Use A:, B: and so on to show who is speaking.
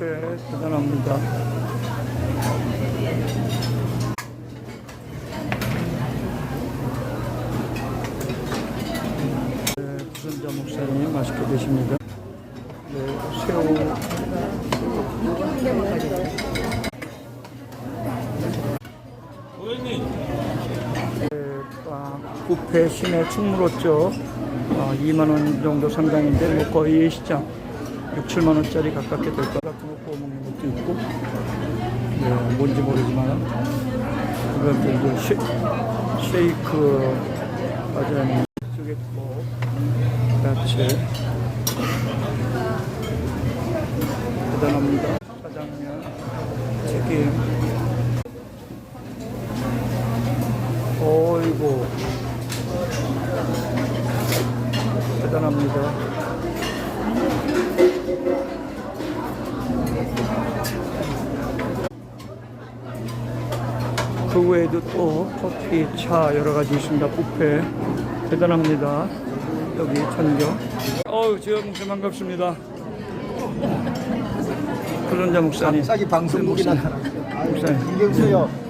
A: 뷔페 대단합니다. 네, 부선자 목사님 맛있게 드십니다. 네, 새우 빵, 뷔페 시내 충무로죠. 어, 2만 원 정도 상당인데 뭐 거의 시장 6, 7만 원짜리 가깝게 될것 같은 거 구워 먹는 것도 있고 네, 뭔지 모르지만 이것도 이제 쉐, 쉐이크 과자는 뭐 야채 대단합니다. 짜장면, 튀김 어이구 대단합니다. 그 외에도 또 커피, 차 여러 가지 있습니다. 뷔페 대단합니다. 여기 천경. 어우 지금 목사 반갑습니다. 그런자 목사님.
B: 갑자기 방송국이
A: 목사님.
B: 나타났어요. 아유,
A: 목사님.
B: 이경수요.